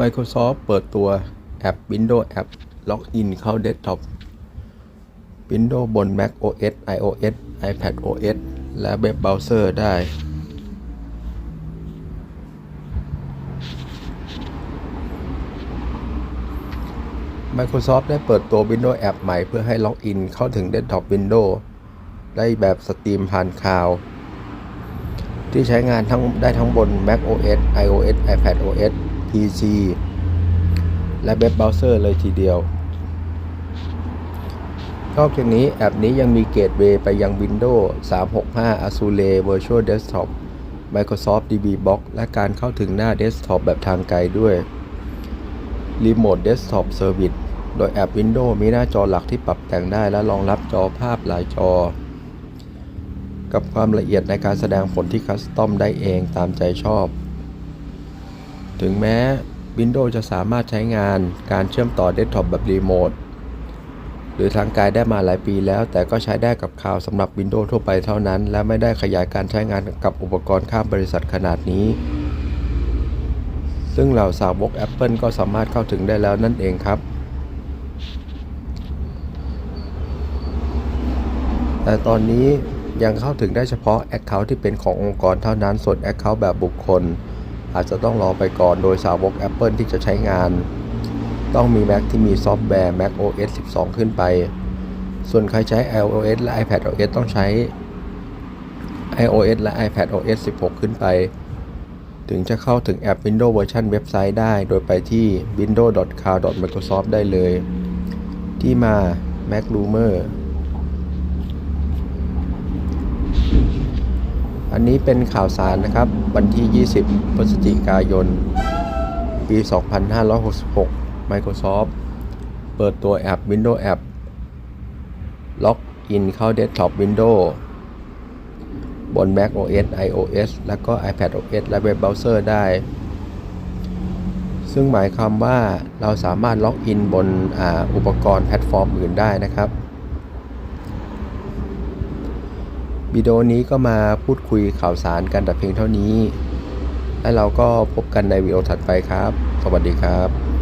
Microsoft เปิดตัวแอป Windows App ล็อกอินเข้าเดสก์ท็อป Windows บน Mac OS iOS iPad OS และเว็บเบราว์เซอร์ได้ Microsoft ได้เปิดตัว Windows App ใหม่เพื่อให้ล็อกอินเข้าถึงเดสก์ท็อป Windows ได้แบบสตรีมผ่านคลาวที่ใช้งานทั้งได้ทั้งบน Mac OS iOS iPad OS PC และเว็บเบราว์เซอร์เลยทีเดียว นอกจากนี้แอปนี้ยังมีเกตเวย์ไปยัง Windows 365 Azure Virtual Desktop Microsoft DBbox และการเข้าถึงหน้าเดสก์ท็อปแบบทางไกลด้วย Remote Desktop Service โดยแอป Windows มีหน้าจอหลักที่ปรับแต่งได้และรองรับจอภาพหลายจอ กับความละเอียดในการแสดงผลที่คัสตอมได้เองตามใจชอบ ถึงแม้ Windows จะสามารถใช้งานการเชื่อมต่อเดสก์ท็อปแบบรีโมทหรือทางไกลได้มาหลายปีแล้ว แต่ก็ใช้ได้กับข่าวสำหรับ Windows ทั่วไปเท่านั้น และไม่ได้ขยายการใช้งานกับอุปกรณ์ข้ามบริษัทขนาดนี้ ซึ่งเหล่าสาวก Apple ก็สามารถเข้าถึงได้แล้วนั่นเองครับ แต่ตอนนี้ยังเข้าถึงได้เฉพาะ Account ที่เป็นขององค์กรเท่านั้นส่วน Account แบบบุคคล อาจจะต้องรอไปก่อนโดยสาวก Apple ที่จะใช้งาน ต้องมี Mac ที่มีซอฟต์แวร์ Mac OS 12 ขึ้นไป ส่วนใครใช้ iOS และ iPad OS ต้องใช้ iOS และ iPad OS 16 ขึ้นไป ถึงจะเข้าถึงแอป Windows เวอร์ชันเว็บไซต์ได้ โดยไปที่ windows.car.microsoft ได้เลย ที่มา Mac Rumor อันนี้เป็นข่าวสารนะครับ วันที่ 20 พฤศจิกายน ปี 2566 Microsoft เปิดตัวแอป Windows App ล็อกอินเข้า Desktop Windows บน Mac OS iOS แล้วก็ iPad OS และเว็บเบราว์เซอร์ได้ ซึ่งหมายความว่าเราสามารถล็อกอินบนออุปกรณ์แพลตฟอร์มอื่นได้นะครับ วิดีโอนี้ก็มาพูดคุยข่าวสารกันแต่เพียงเท่านี้ และเราก็พบกันในวิดีโอถัดไปครับ สวัสดีครับ